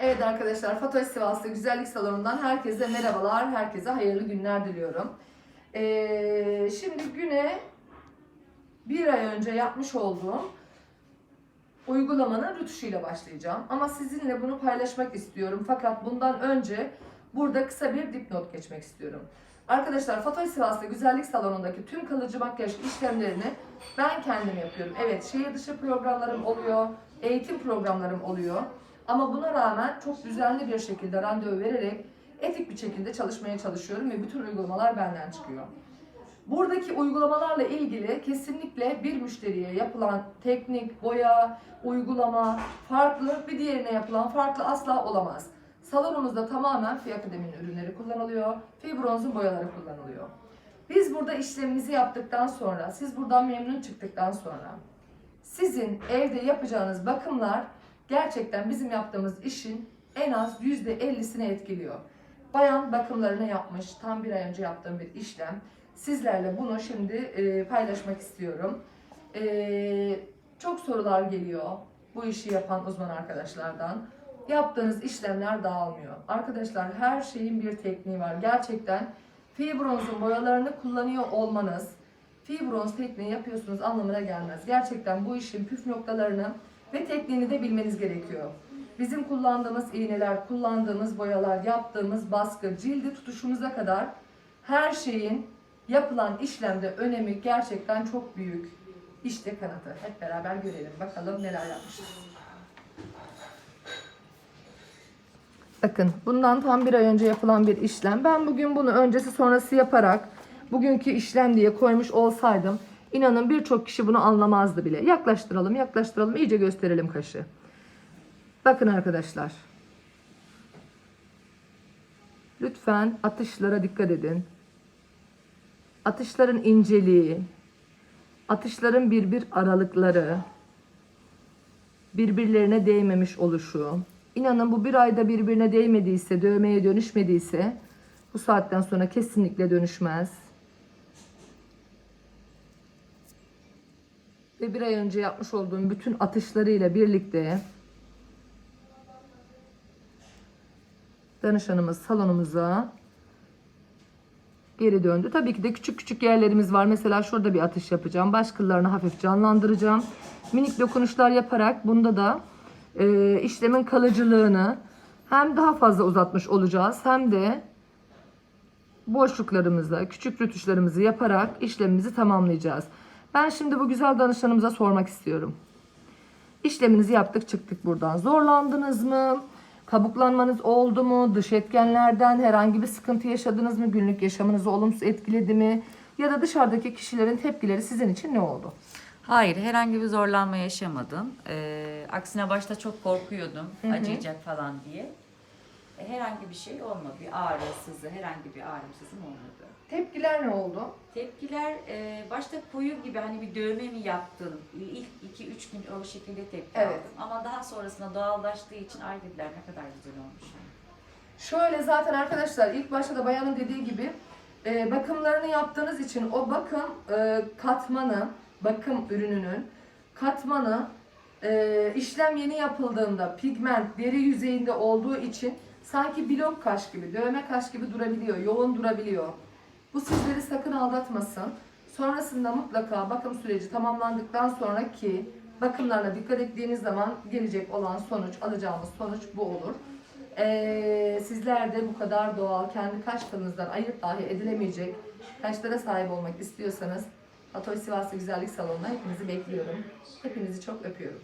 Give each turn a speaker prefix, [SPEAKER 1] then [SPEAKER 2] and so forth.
[SPEAKER 1] Evet arkadaşlar Fatoş Sivaslı Güzellik Salonu'ndan herkese merhabalar, herkese hayırlı günler diliyorum. Ee, şimdi güne bir ay önce yapmış olduğum uygulamanın rütuşuyla başlayacağım. Ama sizinle bunu paylaşmak istiyorum. Fakat bundan önce burada kısa bir dipnot geçmek istiyorum. Arkadaşlar Fatoş Sivaslı Güzellik Salonu'ndaki tüm kalıcı makyaj işlemlerini ben kendim yapıyorum. Evet şehir dışı programlarım oluyor, eğitim programlarım oluyor. Ama buna rağmen çok düzenli bir şekilde randevu vererek etik bir şekilde çalışmaya çalışıyorum ve bütün uygulamalar benden çıkıyor. Buradaki uygulamalarla ilgili kesinlikle bir müşteriye yapılan teknik, boya, uygulama farklı, bir diğerine yapılan farklı asla olamaz. Salonumuzda tamamen Fi Akademi'nin ürünleri kullanılıyor, Fibronz'un boyaları kullanılıyor. Biz burada işlemimizi yaptıktan sonra, siz buradan memnun çıktıktan sonra sizin evde yapacağınız bakımlar gerçekten bizim yaptığımız işin en az %50'sini etkiliyor. Bayan bakımlarını yapmış, tam bir ay önce yaptığım bir işlem. Sizlerle bunu şimdi e, paylaşmak istiyorum. E, çok sorular geliyor bu işi yapan uzman arkadaşlardan. Yaptığınız işlemler dağılmıyor. Arkadaşlar her şeyin bir tekniği var. Gerçekten Fibronz'un boyalarını kullanıyor olmanız, Fibronz tekniği yapıyorsunuz anlamına gelmez. Gerçekten bu işin püf noktalarını ve tekniğini de bilmeniz gerekiyor. Bizim kullandığımız iğneler, kullandığımız boyalar, yaptığımız baskı, cildi tutuşumuza kadar her şeyin yapılan işlemde önemi gerçekten çok büyük. İşte kanatı. Hep beraber görelim. Bakalım neler yapmışız. Bakın bundan tam bir ay önce yapılan bir işlem. Ben bugün bunu öncesi sonrası yaparak bugünkü işlem diye koymuş olsaydım inanın birçok kişi bunu anlamazdı bile. Yaklaştıralım yaklaştıralım iyice gösterelim kaşı. Bakın arkadaşlar. Lütfen atışlara dikkat edin. Atışların inceliği, atışların birbir aralıkları, birbirlerine değmemiş oluşu. İnanın bu bir ayda birbirine değmediyse, dövmeye dönüşmediyse bu saatten sonra kesinlikle dönüşmez. Ve bir ay önce yapmış olduğum bütün atışlarıyla birlikte danışanımız salonumuza geri döndü. Tabii ki de küçük küçük yerlerimiz var. Mesela şurada bir atış yapacağım. Baş kıllarını hafif canlandıracağım. Minik dokunuşlar yaparak bunda da e, işlemin kalıcılığını hem daha fazla uzatmış olacağız hem de boşluklarımızda küçük rütuşlarımızı yaparak işlemimizi tamamlayacağız. Ben şimdi bu güzel danışanımıza sormak istiyorum. İşleminizi yaptık çıktık buradan. Zorlandınız mı? Kabuklanmanız oldu mu? Dış etkenlerden herhangi bir sıkıntı yaşadınız mı? Günlük yaşamınızı olumsuz etkiledi mi? Ya da dışarıdaki kişilerin tepkileri sizin için ne oldu?
[SPEAKER 2] Hayır, herhangi bir zorlanma yaşamadım. Ee, aksine başta çok korkuyordum, acıyacak falan diye. Herhangi bir şey olmadı. Bir ağrı, sızı, herhangi bir ağrım, sızım olmadı.
[SPEAKER 1] Tepkiler ne oldu?
[SPEAKER 2] Tepkiler e, başta koyu gibi hani bir dövme mi yaptın? İlk 2-3 gün o şekilde tepki
[SPEAKER 1] Evet.
[SPEAKER 2] aldım. Ama daha sonrasında doğallaştığı için ay dediler ne kadar güzel olmuş.
[SPEAKER 1] Şöyle zaten arkadaşlar ilk başta da bayanın dediği gibi e, bakımlarını yaptığınız için o bakım e, katmanı, bakım ürününün katmanı e, işlem yeni yapıldığında pigment deri yüzeyinde olduğu için sanki blok kaş gibi, dövme kaş gibi durabiliyor, yoğun durabiliyor. Bu sizleri sakın aldatmasın. Sonrasında mutlaka bakım süreci tamamlandıktan sonra ki bakımlarına dikkat ettiğiniz zaman gelecek olan sonuç, alacağımız sonuç bu olur. Ee, sizler de bu kadar doğal, kendi kaş tınınızdan ayırt dahi edilemeyecek kaşlara sahip olmak istiyorsanız Fatoy Sivaslı Güzellik Salonu'na hepinizi bekliyorum. Hepinizi çok öpüyorum.